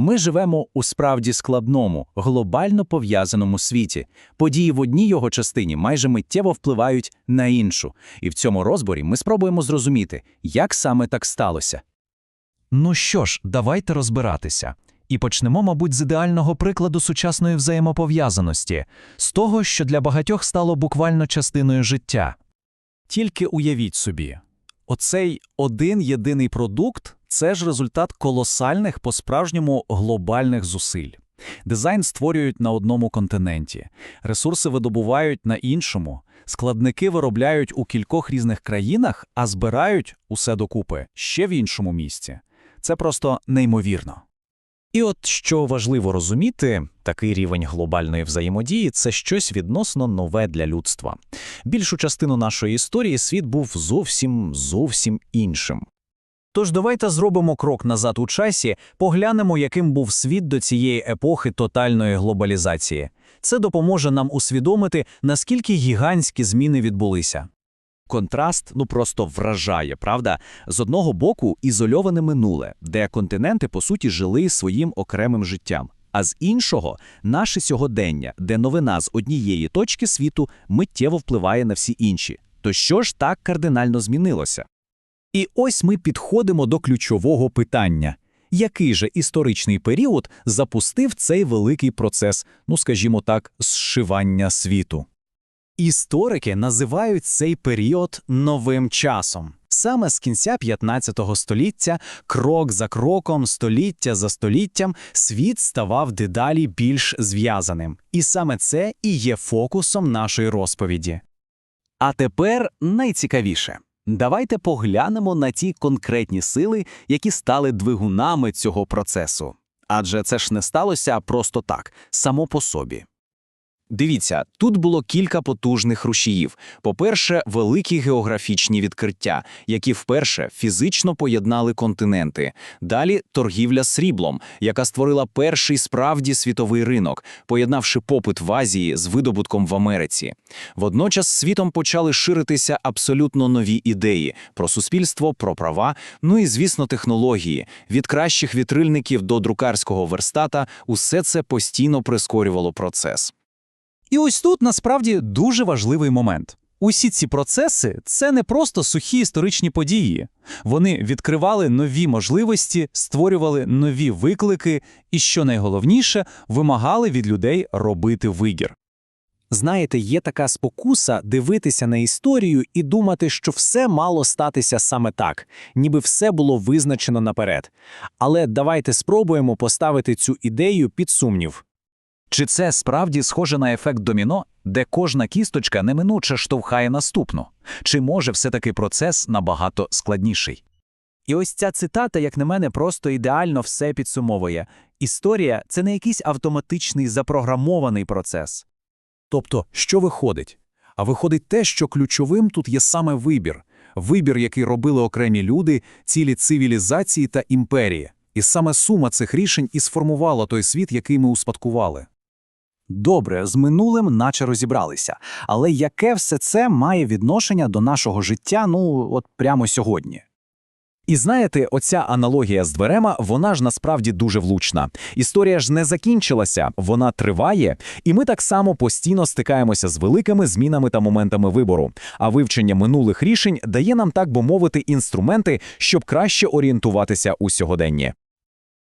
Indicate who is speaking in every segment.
Speaker 1: Ми живемо у справді складному, глобально пов'язаному світі. Події в одній його частині майже миттєво впливають на іншу. І в цьому розборі ми спробуємо зрозуміти, як саме так сталося.
Speaker 2: Ну що ж, давайте розбиратися. І почнемо, мабуть, з ідеального прикладу сучасної взаємопов'язаності, з того, що для багатьох стало буквально частиною життя.
Speaker 3: Тільки уявіть собі, оцей один єдиний продукт це ж результат колосальних по-справжньому глобальних зусиль. Дизайн створюють на одному континенті, ресурси видобувають на іншому, складники виробляють у кількох різних країнах, а збирають усе докупи ще в іншому місці. Це просто неймовірно.
Speaker 4: І от що важливо розуміти, такий рівень глобальної взаємодії це щось відносно нове для людства. Більшу частину нашої історії світ був зовсім зовсім іншим. Тож давайте зробимо крок назад у часі, поглянемо, яким був світ до цієї епохи тотальної глобалізації. Це допоможе нам усвідомити, наскільки гігантські зміни відбулися.
Speaker 5: Контраст ну просто вражає, правда? З одного боку ізольоване минуле, де континенти по суті жили своїм окремим життям. А з іншого наше сьогодення, де новина з однієї точки світу миттєво впливає на всі інші. То що ж так кардинально змінилося?
Speaker 4: І ось ми підходимо до ключового питання. Який же історичний період запустив цей великий процес, ну скажімо так, зшивання світу? Історики називають цей період новим часом. Саме з кінця 15 століття, крок за кроком, століття за століттям, світ ставав дедалі більш зв'язаним. І саме це і є фокусом нашої розповіді.
Speaker 5: А тепер найцікавіше. Давайте поглянемо на ті конкретні сили, які стали двигунами цього процесу. Адже це ж не сталося просто так, само по собі. Дивіться, тут було кілька потужних рушіїв. По-перше, великі географічні відкриття, які вперше фізично поєднали континенти. Далі торгівля сріблом, яка створила перший справді світовий ринок, поєднавши попит в Азії з видобутком в Америці. Водночас світом почали ширитися абсолютно нові ідеї про суспільство, про права, ну і, звісно, технології. Від кращих вітрильників до друкарського верстата усе це постійно прискорювало процес.
Speaker 3: І ось тут насправді дуже важливий момент. Усі ці процеси це не просто сухі історичні події. Вони відкривали нові можливості, створювали нові виклики і, що найголовніше, вимагали від людей робити вибір.
Speaker 4: Знаєте, є така спокуса дивитися на історію і думати, що все мало статися саме так, ніби все було визначено наперед. Але давайте спробуємо поставити цю ідею під сумнів.
Speaker 2: Чи це справді схоже на ефект доміно, де кожна кісточка неминуче штовхає наступну? Чи може все-таки процес набагато складніший?
Speaker 1: І ось ця цитата, як на мене, просто ідеально все підсумовує. Історія це не якийсь автоматичний запрограмований процес.
Speaker 3: Тобто, що виходить? А виходить те, що ключовим тут є саме вибір. Вибір, який робили окремі люди, цілі цивілізації та імперії. І саме сума цих рішень і сформувала той світ, який ми успадкували.
Speaker 4: Добре, з минулим наче розібралися. Але яке все це має відношення до нашого життя, ну, от прямо сьогодні? І знаєте, оця аналогія з дверема, вона ж насправді дуже влучна. Історія ж не закінчилася, вона триває, і ми так само постійно стикаємося з великими змінами та моментами вибору. А вивчення минулих рішень дає нам, так би мовити, інструменти, щоб краще орієнтуватися у сьогоденні.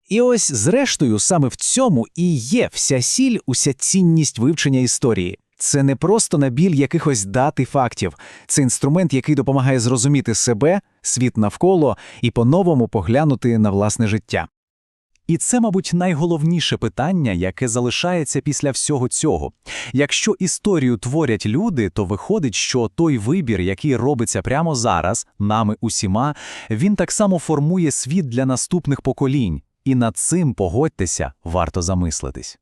Speaker 4: І ось, зрештою, саме в цьому і є вся сіль, уся цінність вивчення історії. Це не просто набіль якихось дат і фактів, це інструмент, який допомагає зрозуміти себе, світ навколо і по-новому поглянути на власне життя. І це, мабуть, найголовніше питання, яке залишається після всього цього. Якщо історію творять люди, то виходить, що той вибір, який робиться прямо зараз, нами усіма, він так само формує світ для наступних поколінь. І над цим погодьтеся, варто замислитись.